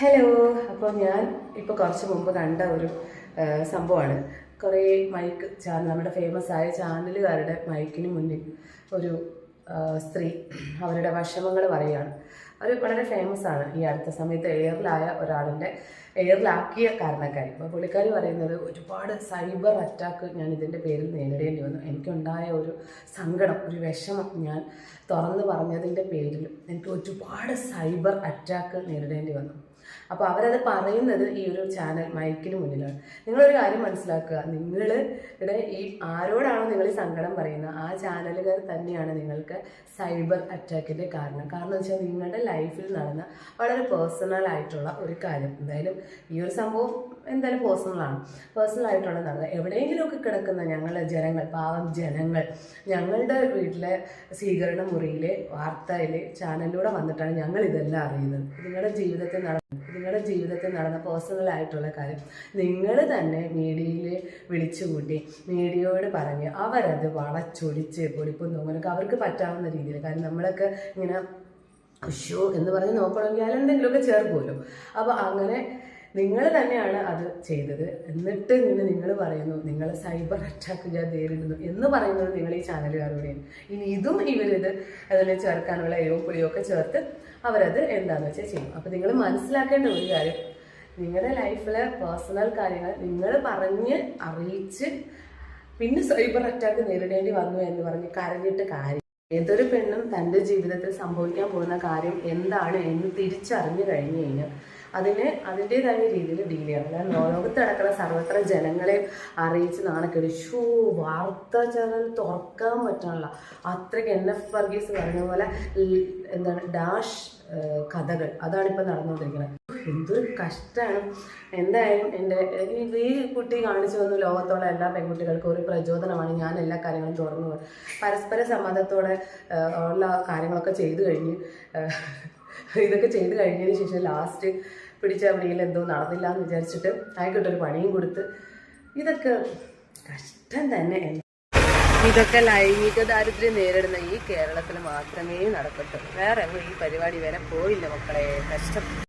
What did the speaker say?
Hello അപ്പോൾ ഞാൻ ഇപ്പോൾ കുറച്ച് മുമ്പ് കണ്ട ഒരു സംഭവമാണ്. കുറേ മൈക്ക് ചാനൽ നമ്മുടെ ഫേമസ് ആയ ചാനലുകാരുടെ മൈക്കിന് മുന്നിൽ ഒരു സ്ത്രീ അവരുടെ വിഷമങ്ങൾ പറയുകയാണ്. അവർ വളരെ ഫേമസ് ആണ്. ഈ അടുത്ത സമയത്ത് എയറിലായ ഒരാളിന്റെ എയറിലാക്കിയ കാരണക്കാരി. അപ്പോൾ പുള്ളിക്കാരി പറയുന്നത് ഒരുപാട് സൈബർ അറ്റാക്ക് ഞാൻ ഇതിന്റെ പേരിൽ നേരിടേണ്ടി വന്നു. എനിക്കുണ്ടായ ഒരു സങ്കടം ഒരു വിഷമം ഞാൻ തുറന്നു പറഞ്ഞതിന്റെ പേരിൽ എനിക്ക് ഒരുപാട് സൈബർ അറ്റാക്ക് നേരിടേണ്ടി വന്നു. അപ്പോൾ അവരത് പറയുന്നത് ഈ ഒരു ചാനൽ മൈക്കിന് മുന്നിലാണ്. നിങ്ങളൊരു കാര്യം മനസ്സിലാക്കുക. നിങ്ങൾ ഇവിടെ ഈ ആരോടാണോ നിങ്ങൾ ഈ സങ്കടം പറയുന്നത്? ആ ചാനലുകാർ തന്നെയാണ് നിങ്ങൾക്ക് സൈബർ അറ്റാക്കിന്റെ കാരണം. കാരണം എന്ന് വെച്ചാൽ നിങ്ങളുടെ ലൈഫിൽ നടന്ന വളരെ പേഴ്സണൽ ആയിട്ടുള്ള ഒരു കാര്യം. എന്തായാലും ഈ ഒരു സംഭവം എന്തായാലും പേഴ്സണലാണ് പേഴ്സണൽ ആയിട്ടുള്ള നടന്നത് എവിടെയെങ്കിലുമൊക്കെ കിടക്കുന്ന ഞങ്ങളുടെ ജനങ്ങൾ പാവം ജനങ്ങൾ ഞങ്ങളുടെ വീട്ടിലെ സ്വീകരണ മുറിയിലെ വാർത്തയിലെ ചാനലിലൂടെ വന്നിട്ടാണ് ഞങ്ങൾ ഇതെല്ലാം അറിയുന്നത്. നിങ്ങളുടെ ജീവിതത്തിൽ നടന്ന നിങ്ങളുടെ ജീവിതത്തിൽ നടന്ന പേഴ്സണൽ ആയിട്ടുള്ള കാര്യം നിങ്ങൾ തന്നെ മീഡിയയിൽ വിളിച്ചുകൂട്ടി മീഡിയയോട് പറഞ്ഞ് അവരത് വളച്ചൊടിച്ച് പൊടിപ്പും നോങ്ങനൊക്കെ അവർക്ക് പറ്റാവുന്ന രീതിയിൽ കാരണം നമ്മളൊക്കെ ഇങ്ങനെ ഷോ എന്ന് പറഞ്ഞ് നോക്കണമെങ്കിൽ അതിലെന്തെങ്കിലുമൊക്കെ ചേർക്കുമല്ലോ. അപ്പോൾ അങ്ങനെ നിങ്ങൾ തന്നെയാണ് അത് ചെയ്തത്. എന്നിട്ട് നിന്ന് നിങ്ങൾ പറയുന്നു നിങ്ങൾ സൈബർ അറ്റാക്ക് ഞാൻ നേരിടുന്നു എന്ന് പറയുന്നത് നിങ്ങൾ ഈ ചാനലുകാരോടെയാണ്. ഇനി ഇതും ഇവരിത് അതിൽ ചേർക്കാനുള്ള എരിവും പുളിയും ഒക്കെ ചേർത്ത് അവരത് എന്താണെന്ന് വെച്ചാൽ ചെയ്യും. അപ്പോൾ നിങ്ങൾ മനസ്സിലാക്കേണ്ട ഒരു കാര്യം നിങ്ങളുടെ ലൈഫിലെ പേഴ്സണൽ കാര്യങ്ങൾ നിങ്ങൾ പറഞ്ഞ് അറിയിച്ച് പിന്നെ സൈബർ അറ്റാക്ക് നേരിടേണ്ടി വന്നു എന്ന് പറഞ്ഞ് കരഞ്ഞിട്ട് കാര്യം ഏതൊരു പെണ്ണും തന്റെ ജീവിതത്തിൽ സംഭവിക്കാൻ പോകുന്ന കാര്യം എന്താണ് എന്ന് തിരിച്ചറിഞ്ഞു കഴിഞ്ഞു കഴിഞ്ഞാൽ അതിനെ അതിന്റെതായ രീതിയിൽ ഡീൽ ചെയ്യണം ഞാൻ ലോകത്ത് നടക്കുന്ന സർവത്ര ജനങ്ങളെ അറിയിച്ച് നാണക്കേട്. ഷൂ വാർത്താ ചാനൽ തുറക്കാൻ പറ്റാനുള്ള. അത്രയ്ക്ക് എൻ എഫ് വർഗീസ് പറഞ്ഞ പോലെ എന്താണ് ഡാഷ് കഥകൾ. അതാണ് ഇപ്പം നടന്നുകൊണ്ടിരിക്കുന്നത്. എന്തൊരു കഷ്ടമാണ് എന്തായാലും എന്റെ ഈ കുട്ടി കാണിച്ചു തന്നു ലോകത്തുള്ള എല്ലാ പെൺകുട്ടികൾക്കും ഒരു പ്രചോദനമാണ്. ഞാൻ എല്ലാ കാര്യങ്ങളും തുറന്നു. പരസ്പര സമ്മതത്തോടെ ഉള്ള കാര്യങ്ങളൊക്കെ ചെയ്തു കഴിഞ്ഞ് ഇതൊക്കെ ചെയ്ത് കഴിഞ്ഞതിന് ശേഷം ലാസ്റ്റ് പിടിച്ച പിടിയിൽ എന്തോ നടന്നില്ല എന്ന് വിചാരിച്ചിട്ട് ആയിക്കോട്ടൊരു പണിയും കൊടുത്ത് ഇതൊക്കെ കഷ്ടം തന്നെ. ഇതൊക്കെ ലൈംഗിക ദാരിദ്ര്യം നേരിടുന്ന ഈ കേരളത്തിൽ മാത്രമേ നടക്കട്ടു വേറെ ഈ പരിപാടി വരെ പോയില്ല മക്കളെ. കഷ്ടം.